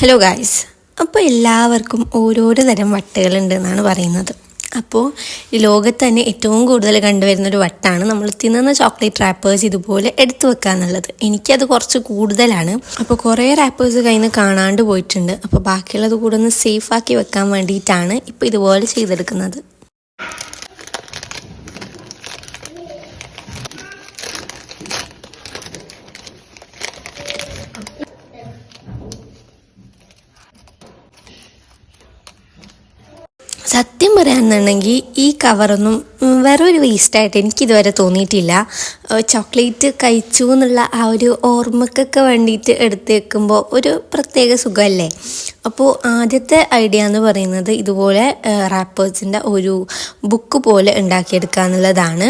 Hello guys അപ്പോൾ എല്ലാവർക്കും ഓരോരോ തരം വട്ടകളുണ്ട് എന്നാണ് പറയുന്നത്. അപ്പോൾ ഈ ലോകത്ത് തന്നെ ഏറ്റവും കൂടുതൽ കണ്ടുവരുന്ന ഒരു വട്ടാണ് നമ്മൾ തിന്നുന്ന ചോക്ലേറ്റ് റാപ്പേഴ്സ് ഇതുപോലെ എടുത്തു വെക്കുക എന്നുള്ളത്. എനിക്കത് കുറച്ച് കൂടുതലാണ്. അപ്പോൾ കുറേ റാപ്പേഴ്സ് കയ്യിൽ നിന്ന് കാണാണ്ട് പോയിട്ടുണ്ട്. അപ്പോൾ ബാക്കിയുള്ളത് കൂടെ ഒന്ന് സേഫാക്കി വെക്കാൻ വേണ്ടിയിട്ടാണ് ഇപ്പോൾ ഇതുപോലെ ചെയ്തെടുക്കുന്നത്. സത്യം പറയാന്നുണ്ടെങ്കിൽ ഈ കവറൊന്നും ഉം, വേറെ ഒരു വേസ്റ്റായിട്ട് എനിക്കിതുവരെ തോന്നിയിട്ടില്ല. ചോക്ലേറ്റ് കഴിച്ചു എന്നുള്ള ആ ഒരു ഓർമ്മക്കൊക്കെ വേണ്ടിയിട്ട് എടുത്ത് വെക്കുമ്പോൾ ഒരു പ്രത്യേക സുഖമല്ലേ അപ്പോൾ ആദ്യത്തെ ഐഡിയ എന്ന് പറയുന്നത് ഇതുപോലെ റാപ്പേഴ്സിന്റെ ഒരു ബുക്ക് പോലെ ഉണ്ടാക്കിയെടുക്കുക എന്നുള്ളതാണ്.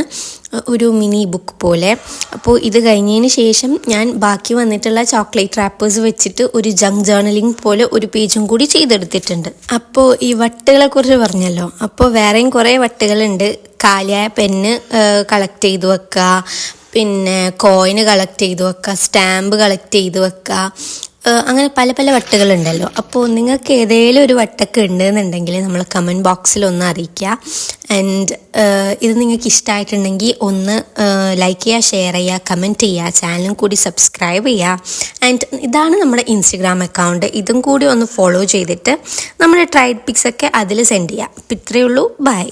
ഒരു മിനി ബുക്ക് പോലെ. അപ്പോൾ ഇത് കഴിഞ്ഞതിന് ശേഷം ഞാൻ ബാക്കി വന്നിട്ടുള്ള ചോക്ലേറ്റ് റാപ്പേഴ്സ് വെച്ചിട്ട് ഒരു ജങ്ക് ജേർണലിംഗ് പോലെ ഒരു പേജും കൂടി ചെയ്തെടുത്തിട്ടുണ്ട്. അപ്പോൾ ഈ വട്ടുകളെക്കുറിച്ച് പറഞ്ഞല്ലോ. അപ്പോൾ വേറെയും കുറേ വട്ടുകളുണ്ട്. കാലിയായ പെന്ന് കളക്ട് ചെയ്ത് വെക്കുക പിന്നെ കോയിന് കളക്ട് ചെയ്ത് വെക്കുക സ്റ്റാമ്പ് കളക്ട് ചെയ്ത് വെക്കുക അങ്ങനെ പല പല വട്ടകളുണ്ടല്ലോ. അപ്പോൾ നിങ്ങൾക്ക് ഏതെങ്കിലും ഒരു വട്ടൊക്കെ ഉണ്ടെന്നുണ്ടെങ്കിൽ നമ്മൾ കമന്റ് ബോക്സിൽ ഒന്ന് അറിയിക്കുക ആൻഡ് ഇത് നിങ്ങൾക്ക് ഇഷ്ടമായിട്ടുണ്ടെങ്കിൽ ഒന്ന് ലൈക്ക് ചെയ്യുക ഷെയർ ചെയ്യുക കമന്റ് ചെയ്യുക ചാനലും കൂടി സബ്സ്ക്രൈബ് ചെയ്യുക ആൻഡ് ഇതാണ് നമ്മുടെ ഇൻസ്റ്റഗ്രാം അക്കൗണ്ട് ഇതും കൂടി ഒന്ന് ഫോളോ ചെയ്തിട്ട് നമ്മുടെ ട്രൈഡ് പിക്സ് ഒക്കെ അതിൽ സെൻഡ് ചെയ്യുക അപ്പം ഇത്രയേ ഉള്ളൂ. ബൈ